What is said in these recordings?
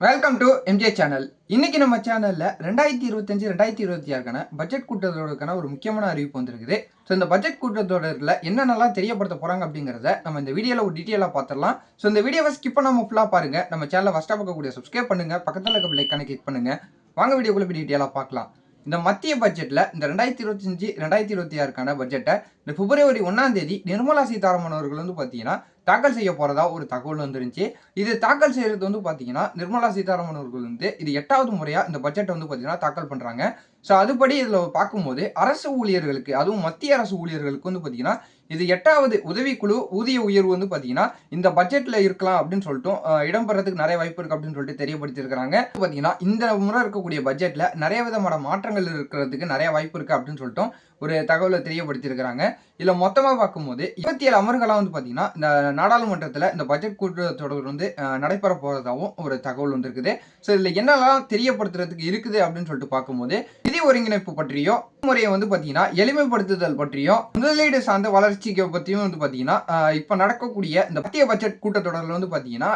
Welcome to MJ channel இன்னைக்கு நம்ம சேனலில் ரெண்டாயிரத்தி இருபத்தஞ்சு ரெண்டாயிரத்தி இருபத்தி ஆறுக்கான பட்ஜெட் கூட்டத்தொடருக்கான ஒரு முக்கியமான அறிவிப்பு வந்திருக்குது. ஸோ இந்த பட்ஜெட் கூட்டத்தொடரில் என்னென்னலாம் தெரியப்படுத்த போகிறாங்க அப்படிங்கிறத நம்ம இந்த வீடியோவில் ஒரு டீட்டெயிலாக பார்த்துடலாம் ஸோ இந்த வீடியோவை ஸ்கிப் பண்ணாமல் ஃபுல்லாக பாருங்க. நம்ம சேனலை ஃபஸ்ட்டாக பார்க்கக்கூடிய சப்ஸ்கிரைப் பண்ணுங்க. பக்கத்தில் இருக்க லைக்கான கிளிக் பண்ணுங்கள் வாங்க வீடியோக்குள்ள போய் டீட்டெயிலாக பார்க்கலாம். இந்த மத்திய பட்ஜெட்டில் இந்த ரெண்டாயிரத்தி இருபத்தஞ்சு ரெண்டாயிரத்தி இருபத்தி ஆறுக்கான பட்ஜெட்டை இந்த பிப்ரவரி ஒன்றாம் தேதி நிர்மலா சீதாராமன் அவர்கள் வந்து பார்த்தீங்கன்னா தாக்கல் செய்ய போகிறதா ஒரு தகவல் வந்துருந்துச்சு. இது தாக்கல் செய்கிறது வந்து பார்த்தீங்கன்னா நிர்மலா சீதாராமன் அவர்கள் வந்து இது எட்டாவது முறையாக இந்த பட்ஜெட்டை வந்து பார்த்தீங்கன்னா தாக்கல் பண்ணுறாங்க ஸோ அதுபடி இதில் பார்க்கும்போது அரசு ஊழியர்களுக்கு அதுவும் மத்திய அரசு ஊழியர்களுக்கு வந்து பார்த்தீங்கன்னா இது எட்டாவது உதவிக்குழு ஊதிய உயர்வு வந்து பார்த்தீங்கன்னா இந்த பட்ஜெட்டில் இருக்கலாம் அப்படின்னு சொல்லிட்டு இடம்பெறதுக்கு நிறைய வாய்ப்பு இருக்குது அப்படின்னு சொல்லிட்டு தெரியப்படுத்தியிருக்கிறாங்க. பார்த்தீங்கன்னா இந்த முறை இருக்கக்கூடிய பட்ஜெட்டில் நிறைய விதமான மாற்றங்கள் இருக்கிறதுக்கு நிறைய வாய்ப்பு இருக்குது அப்படின்னு சொல்லிட்டு ஒரு தகவலை தெரியப்படுத்தியிருக்கிறாங்க. இதில் மொத்தமாக பார்க்கும்போது இருபத்தி ஏழு அமர்களாக வந்து பார்த்தீங்கன்னா இந்த நாடாளுமன்றத்தில் இந்த பட்ஜெட் கூட்டத்தொடர் வந்து நடைபெற போகிறதாகவும் ஒரு தகவல் வந்திருக்குது. ஸோ இதில் என்னெல்லாம் தெரியப்படுத்துறதுக்கு இருக்குது அப்படின்னு சொல்லிட்டு பார்க்கும்போது நிதி ஒருங்கிணைப்பு பற்றியும் முறையை வந்து பார்த்தீங்கன்னா எளிமைப்படுத்துதல் பற்றியும் முதலீடு சார்ந்த வளர்ச்சிக்கு பற்றியும் வந்து பார்த்தீங்கன்னா இப்போ நடக்கக்கூடிய இந்த மத்திய பட்ஜெட் கூட்டத்தொடரில் வந்து பார்த்தீங்கன்னா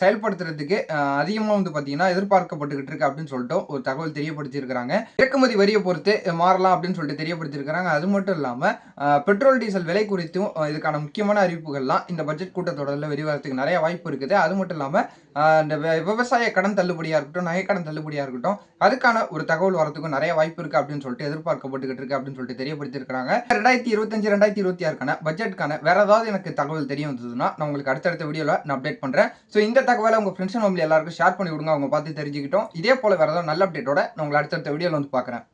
செயல்படுத்துறதுக்கு அதிகமாக வந்து பார்த்தீங்கன்னா எதிர்பார்க்கப்பட்டுக்கிட்டு இருக்கு அப்படின்னு சொல்லிட்டு ஒரு தகவல் தெரியப்படுத்தியிருக்கிறாங்க. இறக்குமதி வரியை பொறுத்து மாறலாம் அப்படின்னு சொல்லிட்டு தெரியப்படுத்தியிருக்கிறாங்க. அது மட்டும் இல்லாமல் பெட்ரோல் டீசல் விலை குறித்தும் இதுக்கான முக்கியமான அறிவிப்புகள்லாம் இந்த பட்ஜெட் கூட்டத்தொடரில் வெளிவரத்துக்கு நிறைய வாய்ப்பு இருக்குது. அது மட்டும் இல்லாமல் இந்த விவசாய கடன் தள்ளுபடியாக இருக்கட்டும் நகை கடன் தள்ளுபடியாக இருக்கட்டும் அதுக்கான ஒரு தகவல் வரத்துக்கும் நிறைய வாய்ப்பு இருக்குது அப்படின்னு சொல்லிட்டு எதிர்பார்க்கப்பட்டுக்கிட்டு இருக்கு அப்படின்னு சொல்லிட்டு தெரியப்படுத்திருக்காங்க ரெண்டாயிரத்தி இருபத்தஞ்சு ரெண்டாயிரத்தி இருபத்தி ஆறுக்கான பட்ஜெட்டுக்கான வேற ஏதாவது எனக்கு தகவல் தெரிய வந்ததுன்னா நான் உங்களுக்கு அடுத்தடுத்த வீடியோவில் நான் அப்டேட் பண்ணுறேன் ஸோ இந்த தகவலை உங்கள் ஃப்ரெண்ட்ஸ் ஃபேமிலி எல்லாருக்கும் ஷேர் பண்ணி விடுங்க. அவங்க பார்த்து தெரிஞ்சுக்கிட்டோம். இதே போல் வேறு ஏதாவது நல்ல அப்டேட்டோட நான் உங்களை அடுத்தடுத்த வீடியோவில் வந்து பார்க்குறேன்.